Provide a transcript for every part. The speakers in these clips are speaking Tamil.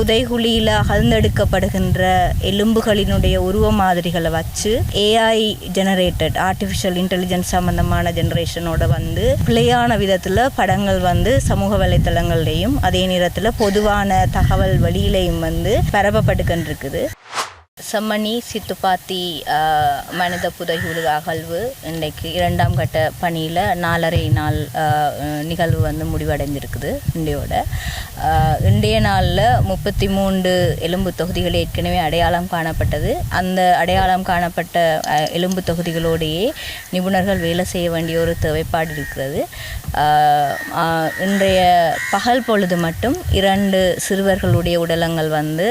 புதைகுழியில் அகழ்ந்தெடுக்கப்படுகின்ற எலும்புகளினுடைய உருவ மாதிரிகளை வச்சு ஏஐ ஜெனரேட்டட் ஆர்டிஃபிஷியல் இன்டெலிஜென்ஸ் சம்பந்தமான ஜெனரேஷனோட வந்து பிழையான விதத்தில் படங்கள் வந்து சமூக வலைத்தளங்கள்லேயும் அதே நேரத்தில் பொதுவான தகவல் வழியிலையும் வந்து பரப்பப்பட்டுக்கின்றிருக்குது. செம்மணி சித்துப்பாத்தி மனித புதைகுழு அகழ்வு இன்றைக்கு இரண்டாம் கட்ட பணியில் நாலரை நாள் நிகழ்வு வந்து முடிவடைந்திருக்குது இன்றையோட. ஆஹ், இன்றைய நாளில் முப்பத்தி மூன்று எலும்பு தொகுதிகள் ஏற்கனவே அடையாளம் காணப்பட்டது. அந்த அடையாளம் காணப்பட்ட எலும்பு தொகுதிகளோடையே நிபுணர்கள் வேலை செய்ய வேண்டிய ஒரு தேவைப்பாடு இருக்கிறது. இன்றைய பகல் பொழுது மட்டும் இரண்டு சிறுவர்களுடைய உடலங்கள் வந்து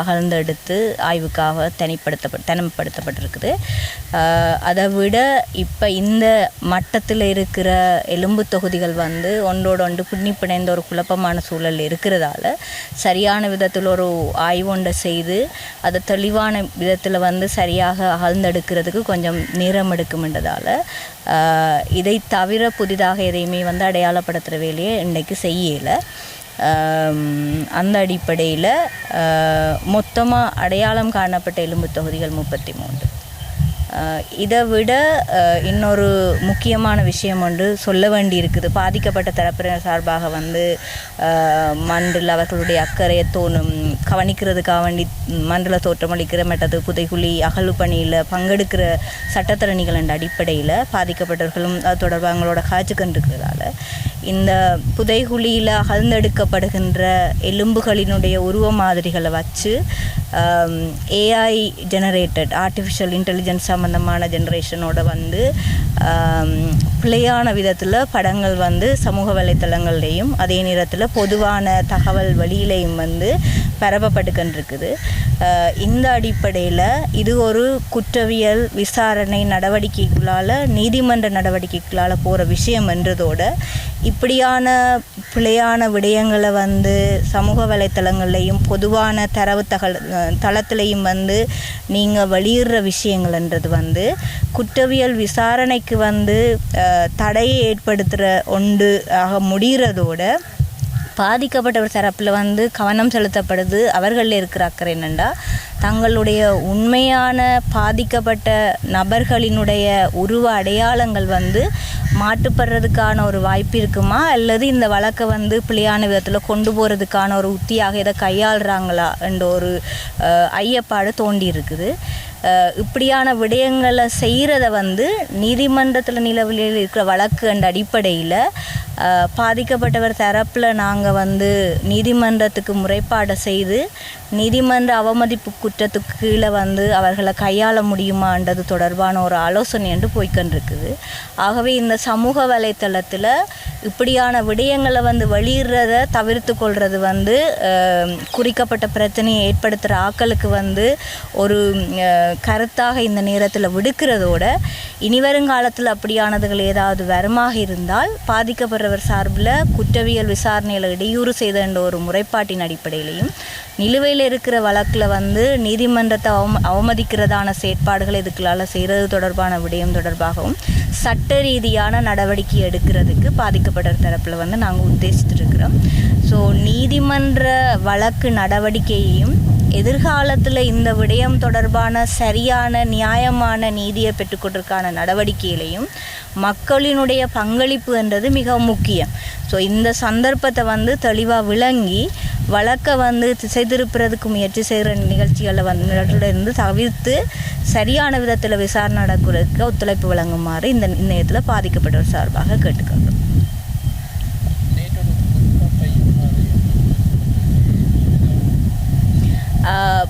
அகழ்ந்தெடுத்து ஆய்வுக்கு தனிப்படுத்தப்பட் தனிமைப்படுத்தப்பட்டிருக்குது. அதை விட இப்போ இந்த மட்டத்தில் இருக்கிற எலும்பு தொகுதிகள் வந்து ஒன்றோடு ஒன்று பின்னி பிணைந்த ஒரு குழப்பமான சூழல் இருக்கிறதால சரியான விதத்தில் ஒரு ஆய்வொண்டை செய்து அதை தெளிவான விதத்தில் வந்து சரியாக அகழ்ந்தெடுக்கிறதுக்கு கொஞ்சம் நேரம் எடுக்கும்ன்றதால் இதை தவிர புதிதாக எதையுமே வந்து அடையாளப்படுத்துகிற வேலையை இன்றைக்கு செய்யலை. அந்த அடிப்படையில் மொத்தமாக அடையாளம் காணப்பட்ட எலும்பு தொகுதிகள் முப்பத்தி மூன்று. இதை விட இன்னொரு முக்கியமான விஷயம் ஒன்று சொல்ல வேண்டி இருக்குது பாதிக்கப்பட்ட தரப்பினர் சார்பாக வந்து மன்றில் அவர்களுடைய அக்கறையை தோணும் கவனிக்கிறதுக்காக வேண்டி மன்றில் தோற்றமளிக்கிற மற்றது புதைகுழி அகழ்வு பணியில் பங்கெடுக்கிற சட்டத்தரணிகள் என்ற அடிப்படையில் பாதிக்கப்பட்டவர்களும் அது தொடர்பாக அவங்களோட காய்ச்சி கண்டிருக்கிறதால இந்த புதைகுழியில் அகழ்ந்தெடுக்கப்படுகின்ற எலும்புகளினுடைய உருவ மாதிரிகளை வச்சு ஏஐ ஜெனரேட்டட் ஆர்டிஃபிஷியல் இன்டெலிஜென்ஸ் சம்மந்தமான ஜென்ரேஷனோட வந்து um, பிழையான விதத்தில் படங்கள் வந்து சமூக வலைத்தளங்கள்லேயும் அதே நேரத்தில் பொதுவான தகவல் வழியிலையும் வந்து பரப்பப்பட்டுக்கின்றிருக்குது. இந்த அடிப்படையில் இது ஒரு குற்றவியல் விசாரணை நடவடிக்கைகளால் நீதிமன்ற நடவடிக்கைகளால் போகிற விஷயம் என்றதோட இப்படியான பிழையான விடயங்களை வந்து சமூக வலைத்தளங்கள்லையும் பொதுவான தரவு தகவல் தளத்துலையும் வந்து நீங்கள் வெளியிடுற விஷயங்கள்ன்றது வந்து குற்றவியல் விசாரணைக்கு வந்து தடையை ஏற்படுத்துகிற ஒன்று ஆக முடிகிறதோட பாதிக்கப்பட்டவர் தரப்பில் வந்து கவனம் செலுத்தப்படுது. அவர்களில் இருக்கிற அக்கறை என்னென்னா தங்களுடைய உண்மையான பாதிக்கப்பட்ட நபர்களினுடைய உருவ அடையாளங்கள் வந்து மாட்டுப்படுறதுக்கான ஒரு வாய்ப்பு இருக்குமா? அல்லது இந்த வழக்கை வந்து பிள்ளையான விதத்தில் கொண்டு போகிறதுக்கான ஒரு உத்தியாக இதை கையாளுறாங்களா? என்ற ஒரு ஐயப்பாடு தோண்டி இருக்குது. இப்படியான விடயங்களை செய்கிறத வந்து நீதிமன்றத்தில் நிலவில் இருக்கிற வழக்கு என்ற அடிப்படையில் பாதிக்கப்பட்டவர் தரப்பில் நாங்கள் வந்து நீதிமன்றத்துக்கு முறைப்பாடை செய்து நீதிமன்ற அவமதிப்பு குற்றத்துக்கு கீழே வந்து அவர்களை கையாள முடியுமான்றது தொடர்பான ஒரு ஆலோசனை என்று போய்க்கொண்டிருக்குது. ஆகவே இந்த சமூக வலைத்தளத்தில் இப்படியான விடயங்களை வந்து வெளியிடுறத தவிர்த்து கொள்வது வந்து குறிக்கப்பட்ட பிரச்சனையை ஏற்படுத்துகிற ஆக்களுக்கு வந்து ஒரு கருத்தாக இந்த நேரத்தில் விடுக்கிறதோட இனி வருங்காலத்தில் அப்படியானதுகள் ஏதாவது வருமாக இருந்தால் பாதிக்கப்படுறவர் சார்பில் குற்றவியல் விசாரணையில் இடையூறு செய்த என்ற ஒரு முறைப்பாட்டின் அடிப்படையிலையும் நிலுவையில் இருக்கிற வழக்கில் வந்து நீதிமன்றத்தை அவம அவமதிக்கிறதான செயற்பாடுகள் இதுக்களால் செய்கிறது தொடர்பான விடயம் தொடர்பாகவும் சட்ட ரீதியான நடவடிக்கை எடுக்கிறதுக்கு பாதிக்கப்பட்ட தரப்பில் வந்து நாங்கள் உத்தேசித்திருக்கிறோம் ஸோ நீதிமன்ற வழக்கு நடவடிக்கையையும் எதிர்காலத்தில் இந்த விடயம் தொடர்பான சரியான நியாயமான நீதியை பெற்றுக்கொண்டிருக்கான நடவடிக்கையிலையும் மக்களினுடைய பங்களிப்பு என்றது மிக முக்கியம். ஸோ இந்த சந்தர்ப்பத்தை வந்து தெளிவாக விளங்கி வழக்கை வந்து திசை திருப்புறதுக்கு முயற்சி செய்கிற நிகழ்ச்சிகளை வந்து இருந்து தவிர்த்து சரியான விதத்தில் விசாரணை நடக்கிறதுக்கு ஒத்துழைப்பு வழங்குமாறு இந்த நேரத்தில் பாதிக்கப்பட்டவர் சார்பாக கேட்டுக்கொள்கிறோம்.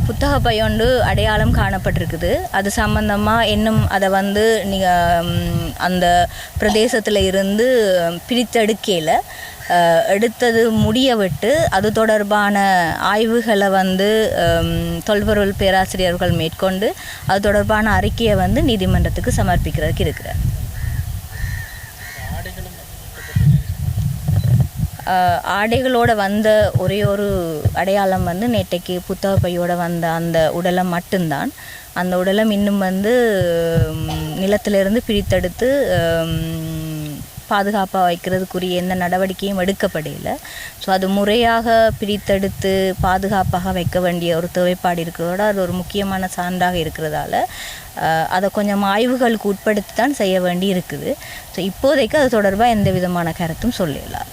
புத்தக புத்தக ஒன்று அடையாளம் காணப்பட்டிருக்குது. அது சம்பந்தமாக இன்னும் அதை வந்து நீங்கள் அந்த பிரதேசத்தில் இருந்து பிரித்தெடுக்கையில் எடுத்தது முடிய விட்டு அது தொடர்பான ஆய்வுகளை வந்து தொல்பொருள் பேராசிரியர்கள் மேற்கொண்டு அது தொடர்பான அறிக்கையை வந்து நீதிமன்றத்துக்கு சமர்ப்பிக்கிறதுக்கு இருக்கிறார். ஆடைகளோட வந்த ஒரே ஒரு அடையாளம் வந்து நேற்றைக்கு புத்தக பையோட வந்த அந்த உடலம் மட்டும்தான். அந்த உடலம் இன்னும் வந்து நிலத்திலிருந்து பிரித்தெடுத்து பாதுகாப்பாக வைக்கிறதுக்குரிய எந்த நடவடிக்கையும் எடுக்கப்படல. ஸோ அது முறையாக பிரித்தெடுத்து பாதுகாப்பாக வைக்க வேண்டிய ஒரு தேவைப்பாடு இருக்கிறதோட அது ஒரு முக்கியமான சான்றாக இருக்கிறதால அதை கொஞ்சம் ஆய்வுகளுக்கு உட்படுத்தி தான் செய்ய வேண்டி இருக்குது ஸோ இப்போதைக்கு அது தொடர்பாக எந்த விதமான கருத்தும் சொல்லலாம்